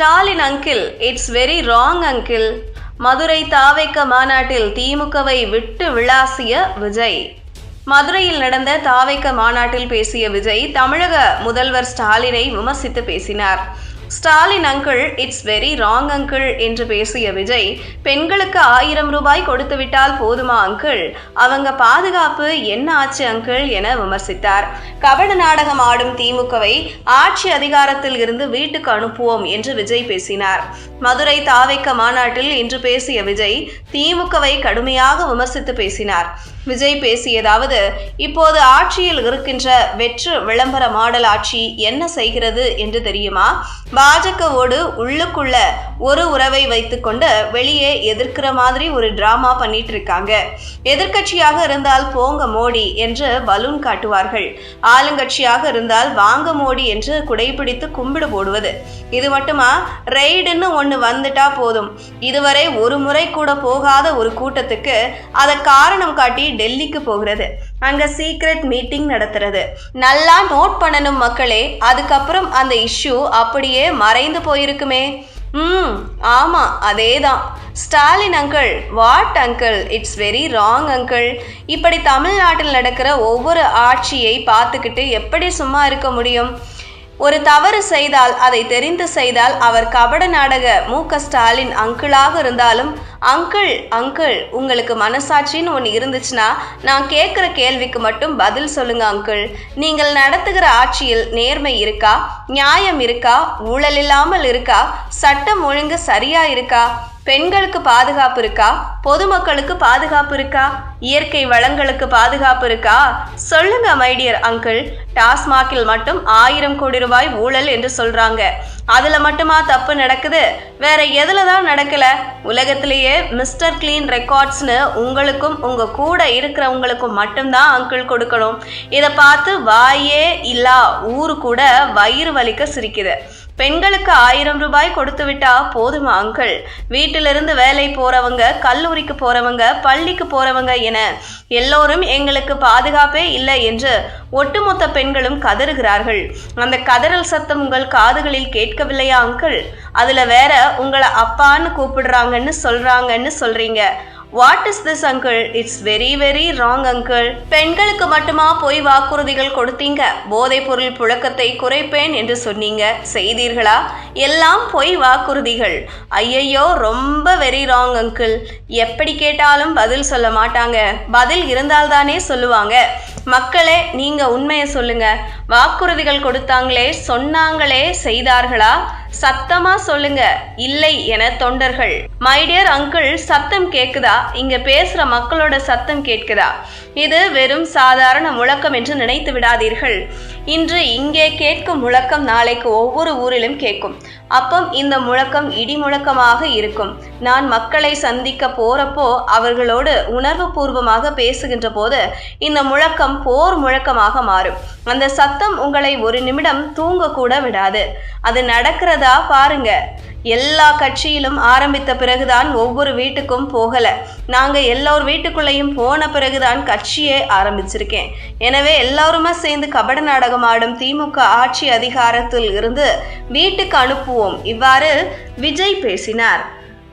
Stalin uncle it's very wrong uncle. Madurai தாவேக்க மாநாட்டில் திமுகவை விட்டு விளாசிய விஜய். மதுரையில் நடந்த தாவைக்க மாநாட்டில் பேசிய விஜய் தமிழக முதல்வர் ஸ்டாலினை விமர்சித்து பேசினார். Stalin uncle it's very wrong uncle என்று பேசிய விஜய் பெண்களுக்கு ஆயிரம் ரூபாய் கொடுத்துவிட்டால் போதுமா அங்கிள் அவங்க பாதுகாப்பு என்ன ஆச்சு அங்கிள் என விமர்சித்தார். கபட நாடகம் ஆடும் திமுகவை ஆட்சி அதிகாரத்தில் இருந்து வீட்டுக்கு அனுப்புவோம் என்று விஜய் பேசினார். மதுரை தாவைக்க மாநாட்டில் இன்று பேசிய விஜய் திமுகவை கடுமையாக விமர்சித்து பேசினார். விஜய் பேசியதாவது இப்போது ஆட்சியில் இருக்கின்ற வெற்று விளம்பர மாடல் ஆட்சி என்ன செய்கிறது என்று தெரியுமா? பாஜகவோடு உள்ளுக்குள்ள ஒரு உறவை வைத்துக்கொண்டு வெளியே எதிர்க்கிற மாதிரி ஒரு டிராமா பண்ணிட்டு இருக்காங்க எதிர்க்கட்சியாக இருந்தால் போங்க மோடி என்று பலூன் காட்டுவார்கள். ஆளுங்கட்சியாக இருந்தால் வாங்க மோடி என்று குடைபிடித்து கும்பிடு போடுவது. இது மட்டுமா? ரெய்டுன்னு ஒன்று வந்துட்டா போதும். இதுவரை ஒரு முறை கூட போகாத ஒரு கூட்டத்துக்கு அதை காரணம் காட்டி டெல்லிக்கு போகிறது. அங்கே சீக்ரெட் மீட்டிங் நடத்துறது. நல்லா நோட் பண்ணணும் மக்களே. அதுக்கப்புறம் அந்த இஷ்யூ அப்படியே மறைந்து போயிருக்குமே. ம் ஆமாம் அதே தான் Stalin uncle what uncle it's very wrong uncle இப்படி தமிழ்நாட்டில் நடக்கிற ஒவ்வொரு ஆட்சியை பார்த்துக்கிட்டு எப்படி சும்மா இருக்க முடியும்? ஒரு தவறு செய்தால் அதை தெரிந்து செய்தால் அவர் கபட நாடக மு க ஸ்டாலின் அங்கிளாக இருந்தாலும் அங்கிள் அங்கிள் உங்களுக்கு மனசாட்சின்னு ஒன்று இருந்துச்சுன்னா நான் கேட்குற கேள்விக்கு மட்டும் பதில் சொல்லுங்க அங்கிள். நீங்கள் நடத்துகிற ஆட்சியில் நேர்மை இருக்கா? நியாயம் இருக்கா? ஊழல் இல்லாமல் இருக்கா? சட்டம் ஒழுங்கு சரியா இருக்கா? பெண்களுக்கு பாதுகாப்பு இருக்கா? பொதுமக்களுக்கு பாதுகாப்பு இருக்கா? இயற்கை வளங்களுக்கு பாதுகாப்பு இருக்கா? சொல்லுங்க மைடியர் அங்கிள் டாஸ்மாகில் மட்டும் ஆயிரம் கோடி ரூபாய் ஊழல் என்று சொல்றாங்க. அதுல மட்டுமா தப்பு நடக்குது? வேற எதுல தான் நடக்கல? உலகத்திலேயே மிஸ்டர் கிளீன் ரெக்கார்ட்ஸ்னு உங்களுக்கும் உங்க கூட இருக்கிறவங்களுக்கும் மட்டும்தான் அங்கிள் கொடுக்கணும். இதை பார்த்து வாயே இல்லா ஊரு கூட வயிறு வலிக்க சிரிக்குது. பெண்களுக்கு ஆயிரம் ரூபாய் கொடுத்து விட்டா போதுமா அங்கிள்? வீட்டிலிருந்து வேலை போறவங்க கல்லூரிக்கு போறவங்க பள்ளிக்கு போறவங்க என எல்லோரும் எங்களுக்கு பாதுகாப்பே இல்லை என்று ஒட்டுமொத்த பெண்களும் கதறுகிறார்கள். அந்த கதறல் சத்தம் உங்கள் காதுகளில் கேட்கவில்லையா அங்கிள்? அதுல வேற உங்களை அப்பான்னு கூப்பிடுறாங்கன்னு சொல்றாங்கன்னு சொல்றீங்க. What is this uncle it's very very wrong uncle பெண்களுக்கு மட்டுமா போய் வாக்குறுதிகள் கொடுத்தீங்க? போதைப் பொருள் புழக்கத்தை குறைப்பேன் என்று சொன்னீங்க. செய்தீர்களா? எல்லாம் பொய் வாக்குறுதிகள். ஐயையோ ரொம்ப வெரி ராங் அங்கிள் எப்படி கேட்டாலும் பதில் சொல்ல மாட்டாங்க. பதில் இருந்தால்தானே சொல்லுவாங்க. மக்களே நீங்க உண்மையை சொல்லுங்க. வாக்குறுதிகள் கொடுத்தாங்களே சொன்னாங்களே செய்தார்களா? சத்தமா சொல்லுங்க. இல்லை என தொண்டர்கள். மைடியர் அங்கிள் சத்தம் கேக்குதா? இங்க பேசுற மக்களோட சத்தம் கேட்குதா? இது வெறும் சாதாரண முழக்கம் என்று நினைத்து விடாதீர்கள். இன்று இங்கே கேட்கும் முழக்கம் நாளைக்கு ஒவ்வொரு ஊரிலும் கேட்கும். அப்பம் இந்த முழக்கம் இடி முழக்கமாக இருக்கும். நான் மக்களை சந்திக்க போறப்போ அவர்களோடு உணர்வு பூர்வமாக பேசுகின்ற போது இந்த முழக்கம் போர் முழக்கமாக மாறும். அந்த சத்தம் உங்களை ஒரு நிமிடம் தூங்க கூட விடாது. அது நடக்கிறதா பாருங்க. எல்லா கட்சியிலும் ஆரம்பித்த பிறகுதான் ஒவ்வொரு வீட்டுக்கும் போகல. நாங்க எல்லோர் வீட்டுக்குள்ளேயும் போன பிறகுதான் கட்சியே ஆரம்பிச்சிருக்கேன். எனவே எல்லாருமே சேர்ந்து கபட நாடகம் ஆடும் திமுக ஆட்சி அதிகாரத்தில் இருந்து வீட்டுக்கு அனுப்புவோம். இவ்வாறு விஜய் பேசினார்.